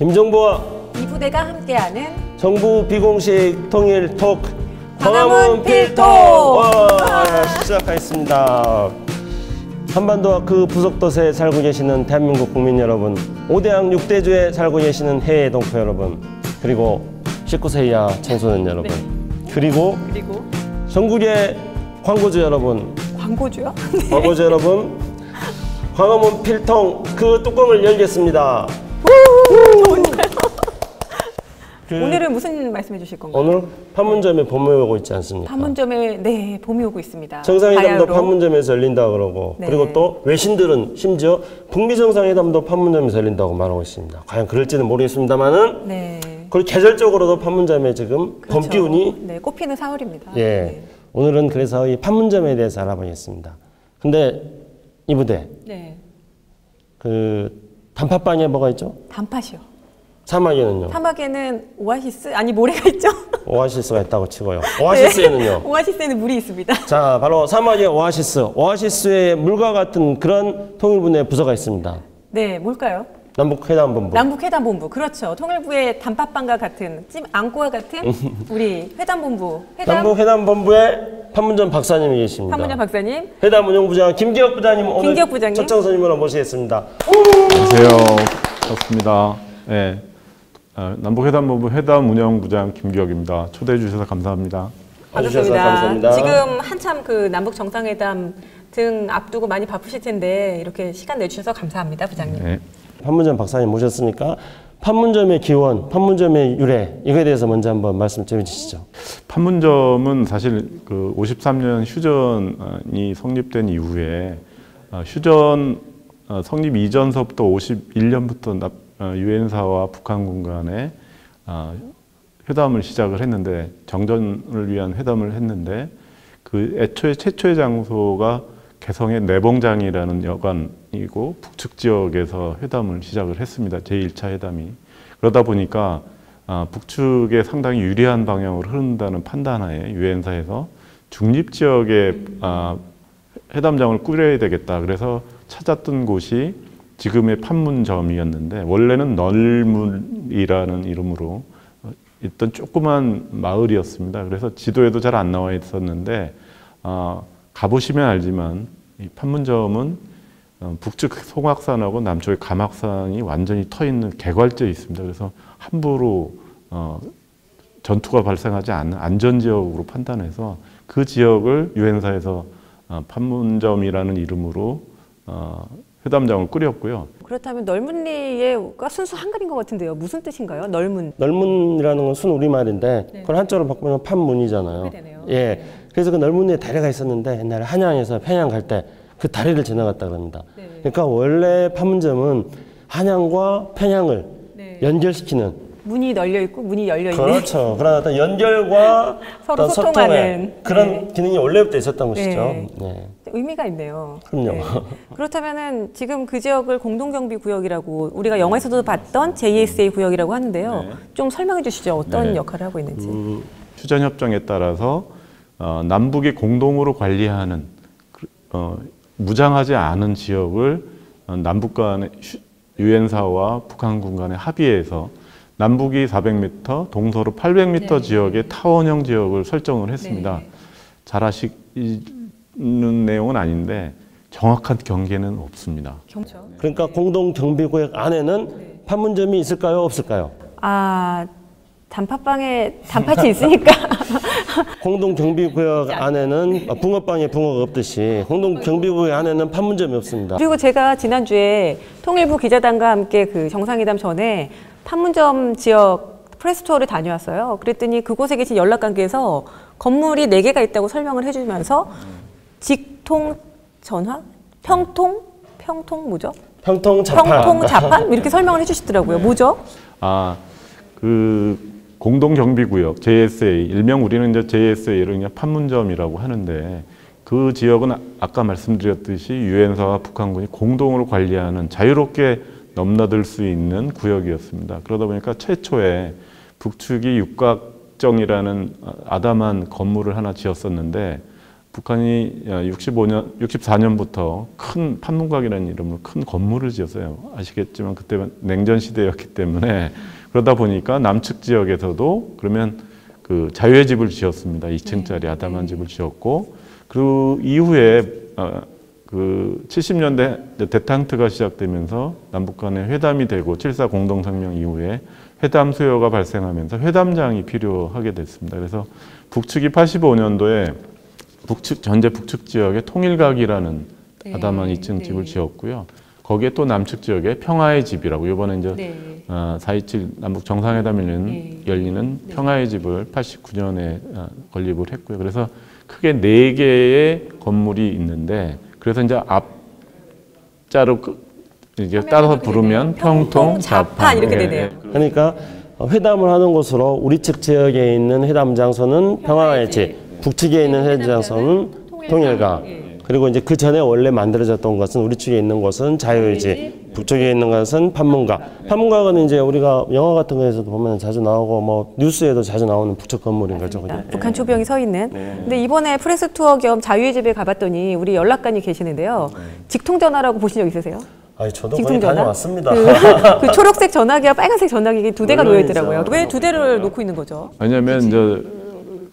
김정부와 이 부대가 함께하는 정부 비공식 통일 토크 광화문! 와, 시작하겠습니다. 한반도 와 그 부속도세에 살고 계시는 대한민국 국민 여러분, 5대양 6대주에 살고 계시는 해외 동포 여러분, 그리고 19세 이하 청소년 여러분, 그리고 그리고 전국의 광고주 여러분, 광고주요? 광고주 여러분, 광화문 필통 그 뚜껑을 열겠습니다. 그 오늘은 무슨 말씀해 주실 건가요? 오늘 판문점에 봄이 오고 있지 않습니까? 판문점에 네 봄이 오고 있습니다. 정상회담도 바야흐로. 판문점에서 열린다 그러고 네. 그리고 또 외신들은 심지어 북미 정상회담도 판문점에서 열린다고 말하고 있습니다. 과연 그럴지는 모르겠습니다만은 네. 그리고 계절적으로도 판문점에 지금 봄 그렇죠. 기운이 네 꽃피는 4월입니다. 예 오늘은 그래서 이 판문점에 대해서 알아보겠습니다. 근데 이 부대 네. 그 단팥빵에 뭐가 있죠? 단팥이요. 사막에는요 사막에는 오아시스 아니 모래가 있죠? 오아시스가 있다고 치고요. 오아시스에는요. 네. 오아시스에는 물이 있습니다. 자, 바로 사막의 오아시스. 오아시스의 물과 같은 그런 통일부의 부서가 있습니다. 네 뭘까요? 남북회담본부. 남북회담본부 그렇죠. 통일부의 단팥빵과 같은 찜 안고와 같은 우리 회담본부 회담 남북회담본부의 판문점 박사님이 계십니다. 판문점 박사님 회담 운영부장 김기혁 부장님 오늘 김기혁 부장님. 첫 장선임으로 모시겠습니다. 안녕하세요. 반갑습니다. 네. 어, 남북회담본부 회담 운영부장 김기혁입니다. 초대해 주셔서 감사합니다. 반갑습니다. 감사합니다. 지금 한참 그 남북 정상회담 등 앞두고 많이 바쁘실 텐데 이렇게 시간 내주셔서 감사합니다, 부장님. 네. 판문점 박사님 모셨으니까 판문점의 기원, 판문점의 유래 이거에 대해서 먼저 한번 말씀 좀 해주시죠. 판문점은 사실 그 53년 휴전이 성립된 이후에 어, 휴전 어, 성립 이전서부터 51년부터 유엔사와 북한군 간에 어, 회담을 시작을 했는데 정전을 위한 회담을 했는데 그 애초에 최초의 장소가 개성의 내봉장이라는 여관이고 북측 지역에서 회담을 시작을 했습니다. 제1차 회담이. 그러다 보니까 아, 북측에 상당히 유리한 방향으로 흐른다는 판단하에 유엔사에서 중립 지역에 아, 회담장을 꾸려야 되겠다. 그래서 찾았던 곳이 지금의 판문점이었는데 원래는 널문이라는 이름으로 있던 조그만 마을이었습니다. 그래서 지도에도 잘 안 나와 있었는데 아, 가보시면 알지만 이 판문점은 어, 북측 송악산하고 남쪽의 감악산이 완전히 터 있는 개괄지에 있습니다. 그래서 함부로 어, 전투가 발생하지 않는 안전 지역으로 판단해서 그 지역을 유엔사에서 어, 판문점이라는 이름으로 어, 회담장을 꾸렸고요. 그렇다면 널문리가 순수 한글인 것 같은데요. 무슨 뜻인가요? 널문. 널문이라는 건 순 우리말인데 네. 그걸 한자로 바꾸면 판문이잖아요. 예. 그래서 그 널문리에 다리가 있었는데 옛날에 한양에서 평양 갈 때 그 다리를 지나갔다 그럽니다. 네. 그러니까 원래 판문점은 한양과 평양을 네. 연결시키는 문이 널려 있고 문이 열려 있는. 그렇죠. 그런 어떤 연결과 서로 어떤 소통하는. 소통의 그런 네. 기능이 원래부터 있었던 것이죠. 네. 네. 의미가 있네요. 그럼요. 그렇다면은 지금 그 지역을 공동경비 구역이라고 우리가 영화에서도 봤던 JSA 구역이라고 하는데요. 네. 좀 설명해 주시죠. 어떤 네. 역할을 하고 있는지. 음, 휴전 협정에 따라서 어, 남북이 공동으로 관리하는 그, 어, 무장하지 않은 지역을 어, 남북 간의 휴- 유엔사와 북한군 간의 합의해서 남북이 400m, 동서로 800m 네. 지역의 타원형 지역을 설정을 했습니다. 네. 잘 아시는 내용은 아닌데 정확한 경계는 없습니다. 그러니까 공동 경비구역 안에는 네. 판문점이 있을까요, 없을까요? 아 단팥빵에 단팥이 있으니까 공동 경비구역 안에는 아, 붕어빵에 붕어가 없듯이 공동 경비구역 안에는 판문점이 없습니다. 그리고 제가 지난주에 통일부 기자단과 함께 그 정상회담 전에 판문점 지역 프레스 투어를 다녀왔어요. 그랬더니 그곳에 계신 연락관계에서 건물이 네개가 있다고 설명을 해주면서 직통 전화? 평통? 평통 뭐죠? 평통 자판. 평통 자판? 이렇게 설명을 해주시더라고요. 뭐죠? 아, 그 공동 경비 구역 JSA 일명 우리는 이제 JSA를 그냥 판문점이라고 하는데 그 지역은 아- 아까 말씀드렸듯이 유엔사와 북한군이 공동으로 관리하는 자유롭게 넘나들 수 있는 구역이었습니다. 그러다 보니까 최초에 북측이 육각정이라는 아담한 건물을 하나 지었었는데 북한이 65년, 64년부터 큰 판문각이라는 이름으로 큰 건물을 지었어요. 아시겠지만 그때 냉전 시대였기 때문에 그러다 보니까 남측 지역에서도 그러면 그 자유의 집을 지었습니다. 2층짜리 아담한 집을 지었고 그 이후에 어, 그 70년대 대탕트가 시작되면서 남북 간의 회담이 되고 7.4 공동성명 이후에 회담 수요가 발생하면서 회담장이 필요하게 됐습니다. 그래서 북측이 85년도에 북측 전제 북측 지역에 통일각이라는 네. 아담한 2층 네. 집을 지었고요. 거기에 또 남측 지역에 평화의 집이라고 이번에 이제 네. 어, 4.27 남북 정상회담이 네. 열리는 평화의 집을 89년에 어, 건립을 했고요. 그래서 크게 네 개의 건물이 있는데 그래서 이제 앞자로 그- 화면에 따라서 부르면. 평통, 자판 이렇게 예, 되네요. 예. 그러니까 회담을 하는 곳으로 우리 측 지역에 있는 회담 장소는 평화의 집, 북측에 있는 회담 장소는 통일각. 그리고 이제 그 전에 원래 만들어졌던 것은 우리 측에 있는 곳은 자유의 집, 북쪽에 있는 것은 판문각. 판문각은 이제 우리가 영화 같은 거에서도 보면 자주 나오고 뭐 뉴스에도 자주 나오는 북측 건물인 거죠. 그죠? 북한 초병이 서 있는. 근데 이번에 프레스 투어 겸 자유의 집에 가봤더니 우리 연락관이 계시는데요. 직통 전화라고 보신 적 있으세요? 아니 저도 직통 거의 전화? 다녀왔습니다. 그, 그 초록색 전화기와 빨간색 전화기 두 대가 놓여. 있더라고요. 왜 두 대를 놓고 있는 거죠? 왜냐하면 이제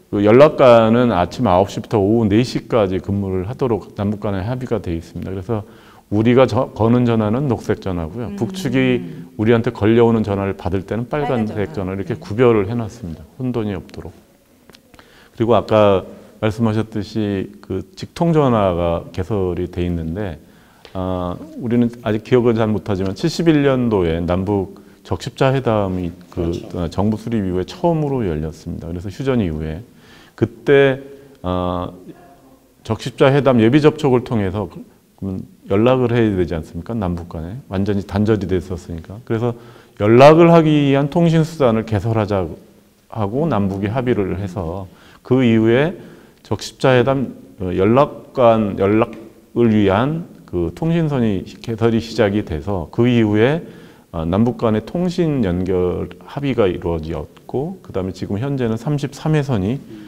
그 연락관은 아침 9시부터 오후 4시까지 근무를 하도록 남북 간에 합의가 돼 있습니다. 그래서 우리가 저- 거는 전화는 녹색 전화고요. 북측이 우리한테 걸려오는 전화를 받을 때는 빨간색 빨간 전화. 이렇게 구별을 해놨습니다. 혼돈이 없도록. 그리고 아까 말씀하셨듯이 그 직통 전화가 개설이 돼 있는데 아, 우리는 아직 기억을 잘 못하지만 71년도에 남북 적십자 회담이 그 어, 정부 수립 이후에 처음으로 열렸습니다. 그래서 휴전 이후에 그때 어, 적십자 회담 예비 접촉을 통해서 연락을 해야 되지 않습니까? 남북 간에 완전히 단절이 됐었으니까. 그래서 연락을 하기 위한 통신 수단을 개설하자 하고 남북이 합의를 해서 그 이후에 적십자 회담 어, 연락관 연락을 위한 그 통신선이 개설이 시작이 돼서 그 이후에 어, 남북 간의 통신 연결 합의가 이루어졌고 그다음에 지금 현재는 33회선이 어,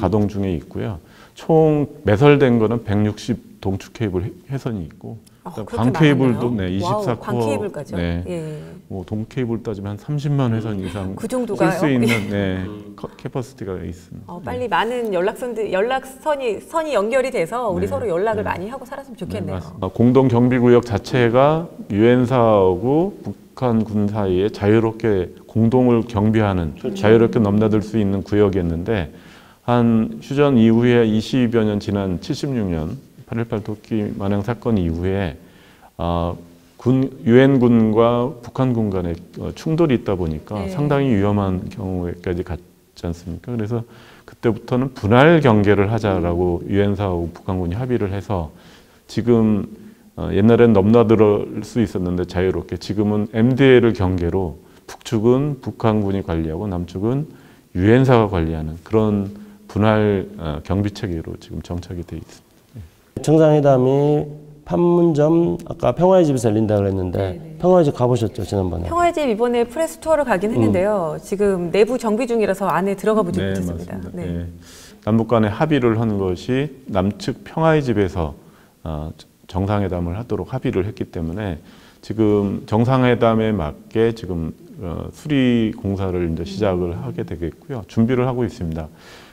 가동 중에 있고요. 총 매설된 거는 160 동축 케이블 회- 회선이 있고 아, 그다음 그렇게 광 케이블도? 네, 와우, 24코어 광 케이블까지요? 네. 예. 뭐동 케이블 따지면 한 30만 회선 이상 그 정도가요? 쓸수 있는 네, 커- 캐퍼시티가 있습니다. 어, 빨리 많은 연락선들 연락선이 선이 연결이 돼서 우리 네. 서로 연락을 많이 하고 살았으면 좋겠네요. 맞습니다. 공동 경비 구역 자체가 유엔사하고 북한 군 사이에 자유롭게 공동을 경비하는 자유롭게 넘나들 수 있는 구역이었는데 한 휴전 이후에 20여 년 지난 76년 8.18 도끼 만행 사건 이후에 아, 군 유엔군과 북한군 간의 어, 충돌이 있다 보니까 네. 상당히 위험한 경우에까지 갔지 않습니까? 그래서 그때부터는 분할 경계를 하자라고 유엔사하고 북한군이 합의를 해서 지금 어, 옛날엔 넘나들 수 있었는데 자유롭게 지금은 MDL을 경계로 북측은 북한군이 관리하고 남측은 유엔사가 관리하는 그런 분할 어, 경비 체계로 지금 정착이 돼 있습니다. 정상회담이 판문점 아까 평화의 집에서 열린다 그랬는데 네네. 평화의 집 가보셨죠 지난번에? 평화의 집 이번에 프레스 투어를 가긴 했는데요. 지금 내부 정비 중이라서 안에 들어가 보지 못했습니다. 맞습니다. 네. 네. 남북 간에 합의를 한 것이 남측 평화의 집에서 어, 정상회담을 하도록 합의를 했기 때문에 지금 정상회담에 맞게 지금 어, 수리 공사를 이제 시작을 하게 되겠고요. 준비를 하고 있습니다.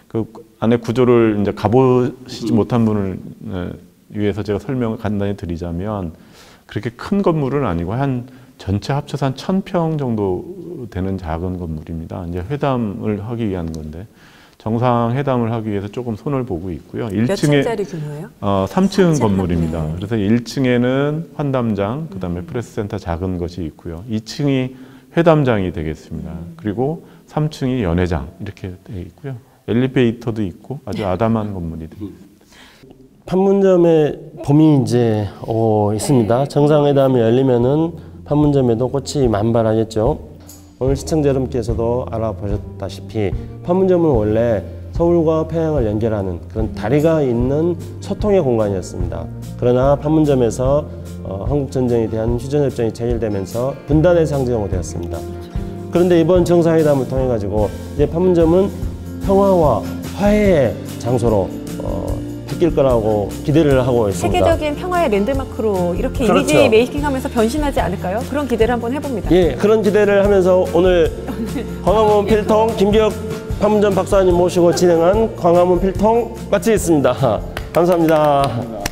그 안에 구조를 이제 가보시지 못한 분을 어, 위해서 제가 설명을 간단히 드리자면 그렇게 큰 건물은 아니고 한 전체 합쳐서 한 1000평 정도 되는 작은 건물입니다. 이제 회담을 하기 위한 건데 정상 회담을 하기 위해서 조금 손을 보고 있고요. 몇 1층에 층짜리 규모예요? 어, 3층 삼층, 건물입니다. 네. 그래서 1층에는 환담장, 그다음에 프레스센터 작은 것이 있고요. 2층이 회담장이 되겠습니다. 그리고 3층이 연회장 이렇게 되어 있고요. 엘리베이터도 있고 아주 아담한 건물이 되어 있습니다. 판문점에 봄이 이제 오 있습니다. 정상회담이 열리면은 판문점에도 꽃이 만발하겠죠. 오늘 시청자 여러분께서도 알아보셨다시피 판문점은 원래 서울과 평양을 연결하는 그런 다리가 있는 소통의 공간이었습니다. 그러나 판문점에서 어, 한국 전쟁에 대한 휴전 협정이 체결되면서 분단의 상징으로 되었습니다. 그런데 이번 정상회담을 통해 가지고 이제 판문점은 평화와 화해의 장소로 어, 바뀔 거라고 기대를 하고 있습니다. 세계적인 평화의 랜드마크로 이렇게 그렇죠. 이미지 메이킹하면서 변신하지 않을까요? 그런 기대를 한번 해봅니다. 예, 그런 기대를 하면서 오늘 광화문 필통 김기혁 판문점 박사님 모시고 진행한 광화문 필통 마치겠습니다. 감사합니다.